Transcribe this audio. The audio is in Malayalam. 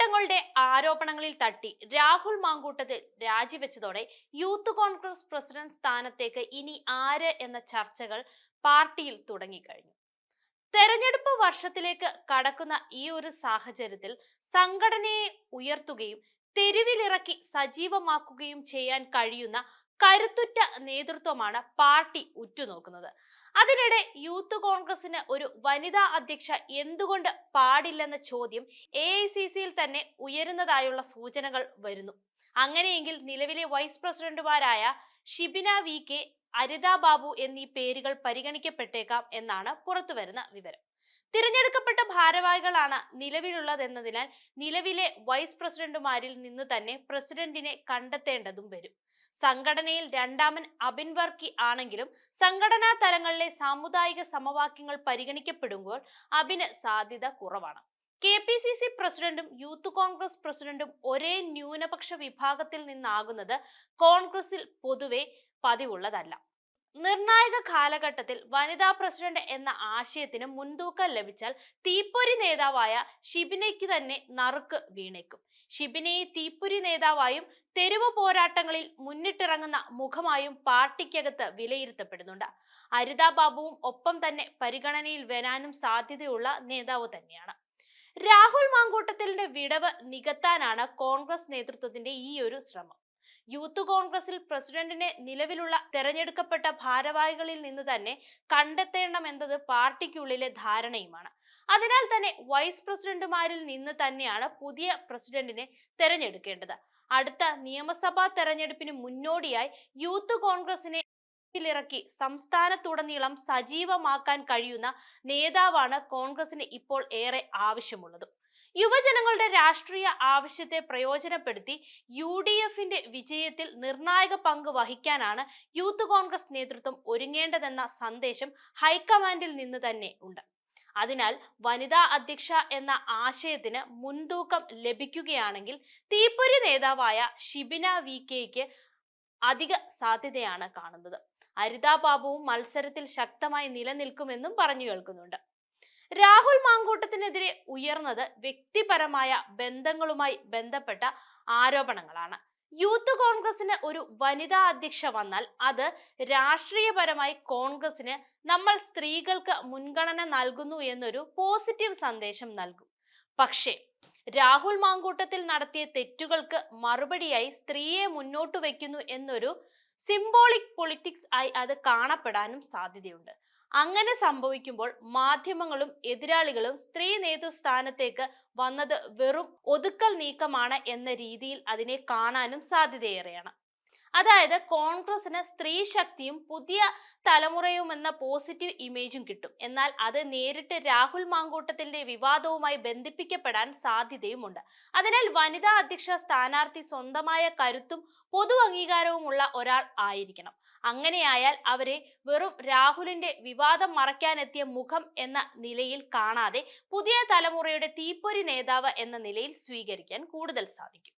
കൂട്ടങ്ങളുടെ ആരോപണങ്ങളിൽ തട്ടി രാഹുൽ മാങ്കൂട്ടത്തിൽ രാജിവെച്ചതോടെ യൂത്ത് കോൺഗ്രസ് പ്രസിഡന്റ് സ്ഥാനത്തേക്ക് ഇനി ആര് എന്ന ചർച്ചകൾ പാർട്ടിയിൽ തുടങ്ങിക്കഴിഞ്ഞു. തെരഞ്ഞെടുപ്പ് വർഷത്തിലേക്ക് കടക്കുന്ന ഈ ഒരു സാഹചര്യത്തിൽ സംഘടനയെ ഉയർത്തുകയും തെരുവിലിറക്കി സജീവമാക്കുകയും ചെയ്യാൻ കഴിയുന്ന കരുത്തുറ്റ നേതൃത്വമാണ് പാർട്ടി ഉറ്റുനോക്കുന്നത്. അതിനിടെ യൂത്ത് കോൺഗ്രസിന് ഒരു വനിതാ അധ്യക്ഷ എന്തുകൊണ്ട് പാടില്ലെന്ന ചോദ്യം എ ഐ സി സിയിൽ തന്നെ ഉയരുന്നതായുള്ള സൂചനകൾ വരുന്നു. അങ്ങനെയെങ്കിൽ നിലവിലെ വൈസ് പ്രസിഡന്റുമാരായ ഷിബിന വി കെ അരിത ബാബു എന്നീ പേരുകൾ പരിഗണിക്കപ്പെട്ടേക്കാം എന്നാണ് പുറത്തുവരുന്ന വിവരം. തിരഞ്ഞെടുക്കപ്പെട്ട ഭാരവാഹികളാണ് നിലവിലുള്ളതെന്നതിനാൽ നിലവിലെ വൈസ് പ്രസിഡന്റുമാരിൽ നിന്ന് തന്നെ പ്രസിഡന്റിനെ കണ്ടെത്തേണ്ടതും വരും. സംഘടനയിൽ രണ്ടാമൻ അബിൻ വർക്കി ആണെങ്കിലും സംഘടനാ തലങ്ങളിലെ സാമുദായിക സമവാക്യങ്ങൾ പരിഗണിക്കപ്പെടുമ്പോൾ അബിന് സാധ്യത കുറവാണ്. കെ പി സി സി പ്രസിഡന്റും യൂത്ത് കോൺഗ്രസ് പ്രസിഡന്റും ഒരേ ന്യൂനപക്ഷ വിഭാഗത്തിൽ നിന്നാകുന്നത് കോൺഗ്രസിൽ പൊതുവെ പതിവുള്ളതല്ല. നിർണായക കാലഘട്ടത്തിൽ വനിതാ പ്രസിഡന്റ് എന്ന ആശയത്തിന് മുൻതൂക്കം ലഭിച്ചാൽ തീപ്പൊരി നേതാവായ ഷിബിനയ്ക്ക് തന്നെ നറുക്ക് വീണേക്കും. ഷിബിനയെ തീപ്പൊരി നേതാവായും തെരുവ് പോരാട്ടങ്ങളിൽ മുന്നിട്ടിറങ്ങുന്ന മുഖമായും പാർട്ടിക്കകത്ത് വിലയിരുത്തപ്പെടുന്നുണ്ട്. അരിതാ ബാബുവും ഒപ്പം തന്നെ പരിഗണനയിൽ വരാനും സാധ്യതയുള്ള നേതാവ് തന്നെയാണ്. രാഹുൽ മാങ്കൂട്ടത്തിലിന്റെ വിടവ് നികത്താനാണ് കോൺഗ്രസ് നേതൃത്വത്തിന്റെ ഈ ഒരു ശ്രമം. യൂത്ത് കോൺഗ്രസിൽ പ്രസിഡന്റിനെ നിലവിലുള്ള തെരഞ്ഞെടുക്കപ്പെട്ട ഭാരവാഹികളിൽ നിന്ന് തന്നെ കണ്ടെത്തേണമെന്നത് പാർട്ടിക്കുള്ളിലെ ധാരണയുമാണ്. അതിനാൽ തന്നെ വൈസ് പ്രസിഡന്റുമാരിൽ നിന്ന് തന്നെയാണ് പുതിയ പ്രസിഡന്റിനെ തെരഞ്ഞെടുക്കേണ്ടത്. അടുത്ത നിയമസഭാ തെരഞ്ഞെടുപ്പിന് മുന്നോടിയായി യൂത്ത് കോൺഗ്രസിനെ ിറക്കി സംസ്ഥാനത്തുടനീളം സജീവമാക്കാൻ കഴിയുന്ന നേതാവാണ് കോൺഗ്രസിന് ഇപ്പോൾ ഏറെ ആവശ്യമുള്ളത്. യുവജനങ്ങളുടെ രാഷ്ട്രീയ ആവശ്യത്തെ പ്രയോജനപ്പെടുത്തി യു ഡി എഫിന്റെ വിജയത്തിൽ നിർണായക പങ്ക് വഹിക്കാനാണ് യൂത്ത് കോൺഗ്രസ് നേതൃത്വം ഒരുങ്ങേണ്ടതെന്ന സന്ദേശം ഹൈക്കമാൻഡിൽ നിന്ന് തന്നെ ഉണ്ട്. അതിനാൽ വനിതാ അധ്യക്ഷ എന്ന ആശയത്തിന് മുൻതൂക്കം ലഭിക്കുകയാണെങ്കിൽ തീപ്പൊരി നേതാവായ ഷിബിന വി കെക്ക് അധിക സാധ്യതയാണ് കാണുന്നത്. അരിതാ ബാബുവും മത്സരത്തിൽ ശക്തമായി നിലനിൽക്കുമെന്നും പറഞ്ഞു കേൾക്കുന്നുണ്ട്. രാഹുൽ മാങ്കൂട്ടത്തിനെതിരെ ഉയർന്നത് വ്യക്തിപരമായ ബന്ധങ്ങളുമായി ബന്ധപ്പെട്ട ആരോപണങ്ങളാണ്. യൂത്ത് കോൺഗ്രസിന് ഒരു വനിതാ അധ്യക്ഷ വന്നാൽ അത് രാഷ്ട്രീയപരമായി കോൺഗ്രസിന് നമ്മൾ സ്ത്രീകൾക്ക് മുൻഗണന നൽകുന്നു എന്നൊരു പോസിറ്റീവ് സന്ദേശം നൽകും. പക്ഷേ രാഹുൽ മാങ്കൂട്ടത്തിൽ നടത്തിയ തെറ്റുകൾക്ക് മറുപടിയായി സ്ത്രീയെ മുന്നോട്ട് വയ്ക്കുന്നു എന്നൊരു സിംബോളിക് പൊളിറ്റിക്സ് ആയി അത് കാണപ്പെടാനും സാധ്യതയുണ്ട്. അങ്ങനെ സംഭവിക്കുമ്പോൾ മാധ്യമങ്ങളും എതിരാളികളും സ്ത്രീ നേതൃസ്ഥാനത്തേക്ക് വന്നത് വെറും ഒതുക്കൽ നീക്കമാണ് എന്ന രീതിയിൽ അതിനെ കാണാനും സാധ്യതയേറെയാണ്. അതായത് കോൺഗ്രസിന് സ്ത്രീ ശക്തിയും പുതിയ തലമുറയും എന്ന പോസിറ്റീവ് ഇമേജും കിട്ടും. എന്നാൽ അത് നേരിട്ട് രാഹുൽ മാങ്കൂട്ടത്തിന്റെ വിവാദവുമായി ബന്ധിപ്പിക്കപ്പെടാൻ സാധ്യതയുമുണ്ട്. അതിനാൽ വനിതാ അധ്യക്ഷ സ്ഥാനാർത്ഥി സ്വന്തമായ കരുത്തും പൊതു അംഗീകാരവുമുള്ള ഒരാൾ ആയിരിക്കണം. അങ്ങനെയായാൽ അവരെ വെറും രാഹുലിന്റെ വിവാദം മറയ്ക്കാനെത്തിയ മുഖം എന്ന നിലയിൽ കാണാതെ പുതിയ തലമുറയുടെ തീപ്പൊരി നേതാവ് എന്ന നിലയിൽ സ്വീകരിക്കാൻ കൂടുതൽ സാധിക്കും.